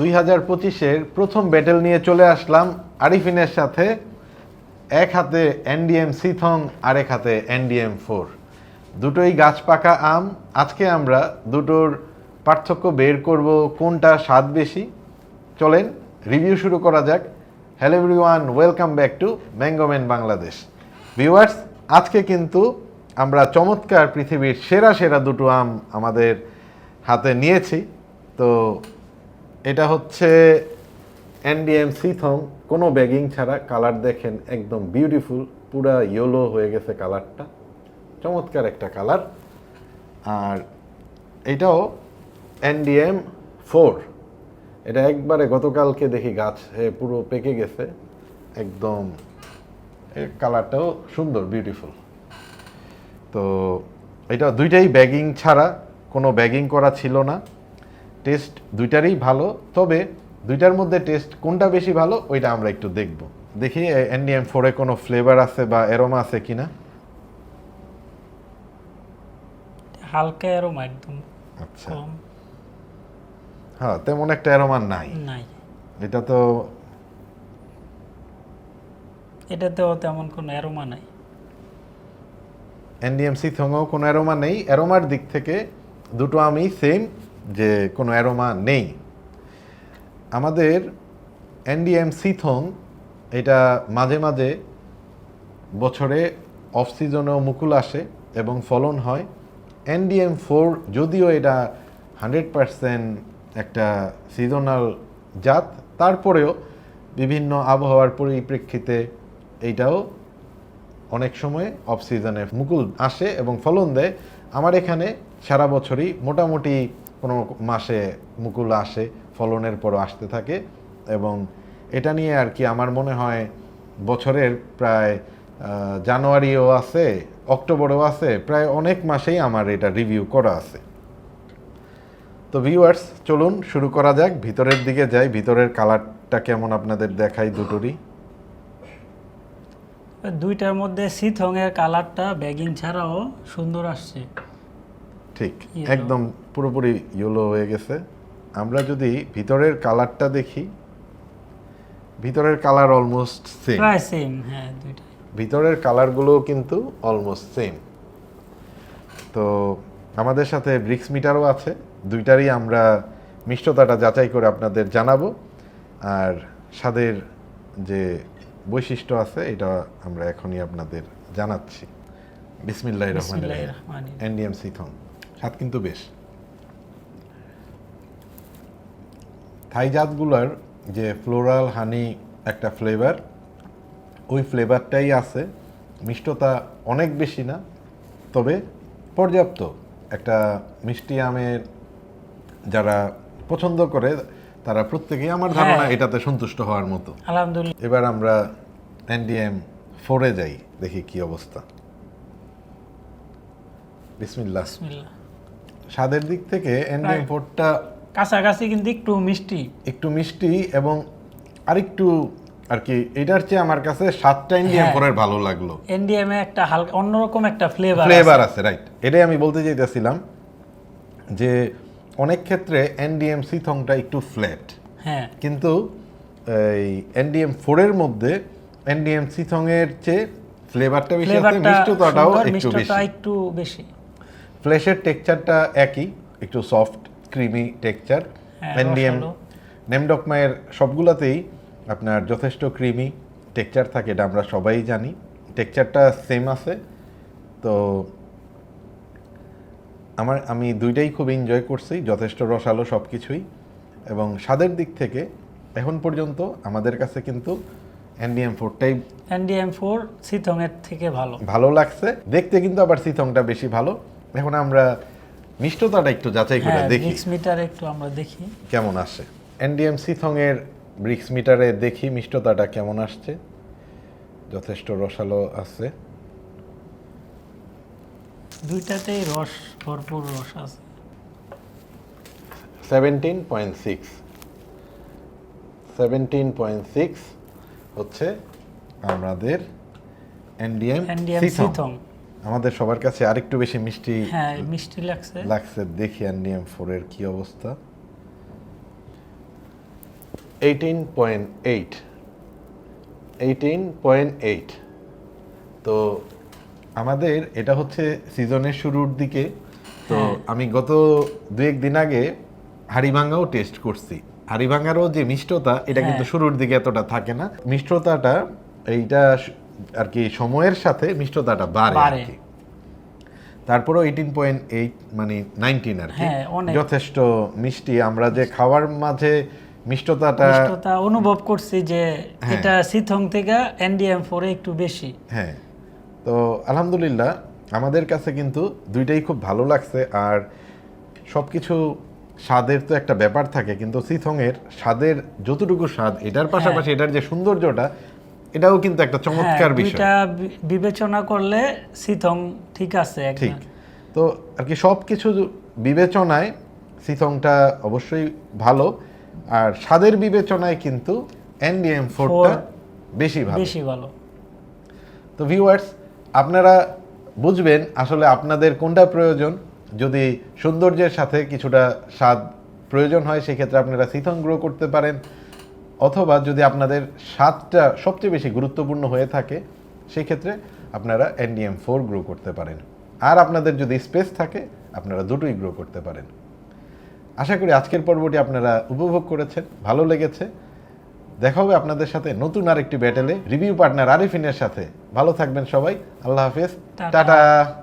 দুই হাজার পঁচিশের প্রথম ব্যাটেল নিয়ে চলে আসলাম আরিফিনের সাথে। এক হাতে এনডিএম সিথং আর এক হাতে এনডিএম ফোর দুটোই গাছ পাকা আম। আজকে আমরা দুটোর পার্থক্য বের করব কোনটা স্বাদ বেশি। চলেন রিভিউ শুরু করা যাক। Hello everyone welcome back to mango man Bangladesh viewers আজকে কিন্তু আমরা চমৎকার পৃথিবীর সেরা সেরা দুটো আম আমাদের হাতে নিয়েছি। তো এটা হচ্ছে এনডিএম সিথং কোনো ব্যাগিং ছাড়া কালার দেখেন একদম বিউটিফুল পুরা ইয়েলো হয়ে গেছে কালারটা চমৎকার একটা কালার আর এটাও এনডিএম ফোর এটা একবারে গতকালকে দেখি গাছ পুরো পেকে গেছে। একদম কালারটাও সুন্দর বিউটিফুল তো এটা দুইটাই ব্যাগিং ছাড়া কোনো ব্যাগিং করা ছিল না। টেস্ট দুইটারই ভালো তবে দুইটার মধ্যে টেস্ট কোনটা বেশি ভালো ওইটা আমরা একটু দেখব। দেখি এনডিএম ফোরে কোনো ফ্লেভার আছে বা এরোমা আছে কিনা? হালকা এরম একদম আচ্ছা। হ্যাঁ তেমন একটা এরোমা নাই। নাই। এটা তো এটাতেও তেমন কোনো অ্যারোমা নাই। এনডিএমসি থঙেও কোনো অ্যারোমা নেই। অ্যারোমার দিক থেকে দুটো আমি সেম যে কোনো অ্যারোমা নেই। আমাদের এনডিএমসি থং এটা মাঝে মাঝে বছরে অফ সিজনেও মুকুল আসে এবং ফলন হয়। এনডিএম ফোর যদিও এটা হান্ড্রেড পারসেন্ট একটা সিজনাল জাত, তারপরেও বিভিন্ন আবহাওয়ার পরিপ্রেক্ষিতে এইটাও অনেক সময় অফ সিজনে মুকুল আসে এবং ফলন দেয়। আমার এখানে সারা বছরই মোটামুটি কোনো মাসে মুকুল আসে, ফলনের পরও আসতে থাকে এবং এটা নিয়ে আর কি আমার মনে হয় বছরের প্রায় জানুয়ারিও আছে, অক্টোবরেও আছে, প্রায় অনেক মাসেই আমার এটা রিভিউ করা আছে। তো ভিউয়ার্স চলুন শুরু করা যাক, ভিতরের দিকে যাই, ভিতরের কালারটা কেমন আপনাদের দেখাই দুটোরই। দুইটার মধ্যে সিথং এর কালারটা ব্যাগিং ছাড়াও সুন্দর আসছে। ঠিক একদম পুরোপুরি ইয়েলো হয়ে গেছে। আমরা যদি ভিতরের কালারটা দেখি ভিতরের কালার অলমোস্ট সেম প্রায় সেম হ্যাঁ দুইটা ভিতরের কালারগুলো কিন্তু অলমোস্ট সেম তো আমাদের সাথে ব্রিক্স মিটারও আছে দুইটারই আমরা মিষ্টতাটা যাচাই করে আপনাদের জানাব। আর স্বাদের যে বৈশিষ্ট্য আছে এটা আমরা এখনই আপনাদের জানাচ্ছি। বিসমিল্লাহ রহমান বিসমিল্লাহির রহমানির রহিম। এনডিএম সিথং স্বাদ কিন্তু বেশ। থাই জাতগুলোর যে ফ্লোরাল হানি একটা ফ্লেভার ওই ফ্লেভারটাই আছে। মিষ্টতা অনেক বেশি না তবে পর্যাপ্ত একটা মিষ্টি আমের যারা পছন্দ করে তারা প্রত্যেকেই আমার ধারণা হ্যাঁ। এটাতে সন্তুষ্ট হওয়ার মতো। আলহামদুলিল্লাহ। এবার আমরা এনডিএম ফোরে যাই দেখি কি অবস্থা। বিসমিল্লাহ। বিসমিল্লাহ। স্বাদের দিক থেকে এনডিএম Right. ফোরটা কাছাকাছি কিন্তু একটু মিষ্টি। একটু মিষ্টি এবং আরেকটু আর কি এটার চেয়ে আমার কাছে সাতটা হ্যাঁ। ফোরের ভালো লাগল। এনডিএম এ একটা হালকা অন্যরকম একটা ফ্লেভার ফ্লেভার আছে রাইট এটাই আমি বলতে চাইতেছিলাম যে অনেক ক্ষেত্রে এনডিএম সিথংটা একটু ফ্ল্যাট হ্যাঁ। কিন্তু এই এনডিএম ফোরের মধ্যে এনডিএম সিথং এর চেয়ে ফ্লেভারটা বেশি আছে মিষ্টতাটাও একটু বেশি। একটু বেশি। ফ্লেশের টেক্সচারটা একই একটু সফট ক্রিমি টেক্সচার। হ্যাঁ, এনডিএম রসালো। নেমডকমায়ের সবগুলাতেই আপনার যথেষ্ট ক্রিমি টেক্সচার থাকে এটা আমরা সবাই জানি। টেক্সচারটা সেম আছে। তো আমার আমি দুইটাই খুব এনজয় করছি যথেষ্ট রসালো সব কিছুই এবং স্বাদের দিক থেকে এখন পর্যন্ত আমাদের কাছে কিন্তু এনডিএম ফোরটাই এনডিএম ফোর সিথং এর থেকে ভালো। ভালো লাগছে। দেখতে কিন্তু আবার সিথংটা বেশি ভালো। এখন আমরা মিষ্টতাটা একটু যাচাই করে হ্যাঁ দেখি। মিক্স মিটার একটু আমরা দেখি। কেমন আসে এনডিএম সিথং এর ব্রিক্স মিটারে দেখি মিষ্টতাটা কেমন আসছে। যথেষ্ট রসালো আছে। দুইটাতেই রস ভরপুর রস আছে। Seventeen point six seventeen point six হচ্ছে আমাদের এনডিএম এনডিএম সিথং আমাদের সবার কাছে আরেকটু বেশি মিষ্টি হ্যাঁ মিষ্টি লাগছে। লাগছে। দেখি এনডিএম ফোর এর কি অবস্থা। Eighteen point eight eighteen point eight তো আমাদের এটা হচ্ছে সিজনের শুরুর দিকে। তো হ্যাঁ। আমি গত দু একদিন আগে হাড়িভাঙ্গাও টেস্ট করছি। হাড়িভাঙ্গারও যে মিষ্টতা এটা কিন্তু হ্যাঁ। শুরুর দিকে এতটা থাকে না। মিষ্টতাটা এইটা আর কি সময়ের সাথে মিষ্টতাটা বাড়ে আর কি। তারপরেও এইটিন পয়েন্ট এইট মানে নাইনটিন আর কি। হ্যাঁ। যথেষ্ট মিষ্টি। আমরা যে খাওয়ার মাঝে মিষ্টতাটা মিষ্টতা অনুভব করছি যে হ্যাঁ। এটা সিথং থেকে এনডিএম ফোরে একটু বেশি। হ্যাঁ। তো আলহামদুলিল্লাহ আমাদের কাছে কিন্তু দুইটাই খুব ভালো লাগছে। আর সব কিছু স্বাদের তো একটা ব্যাপার থাকে কিন্তু সিথংয়ের স্বাদের যতটুকু স্বাদ এটার পাশাপাশি এটার যে সৌন্দর্যটা এটাও কিন্তু একটা চমৎকার হ্যাঁ, বিষয়। বি- বিবেচনা করলে সিথং ঠিক আছে ঠিক। তো আর কি সব কিছু বিবেচনায় সিথংটা অবশ্যই ভালো। আর স্বাদের বিবেচনায় কিন্তু এনডিএম ফোরটা বেশি ভালো। বেশি ভালো। তো ভিউয়ার্স আপনারা বুঝবেন আসলে আপনাদের কোনটা প্রয়োজন। যদি সৌন্দর্যের সাথে কিছুটা স্বাদ প্রয়োজন হয় সেক্ষেত্রে আপনারা সিথং গ্রো করতে পারেন। অথবা যদি আপনাদের স্বাদটা সবচেয়ে বেশি গুরুত্বপূর্ণ হয়ে থাকে সেই ক্ষেত্রে আপনারা এনডিএম ফোর গ্রো করতে পারেন। আর আপনাদের যদি স্পেস থাকে আপনারা দুটোই গ্রো করতে পারেন। আশা করি আজকের পর্বটি আপনারা উপভোগ করেছেন ভালো লেগেছে। দেখা হবে আপনাদের সাথে নতুন আরেকটি ব্যাটেলে রিভিউ পার্টনার আরিফিনের সাথে। ভালো থাকবেন সবাই। আল্লাহ হাফেজ। টাটা।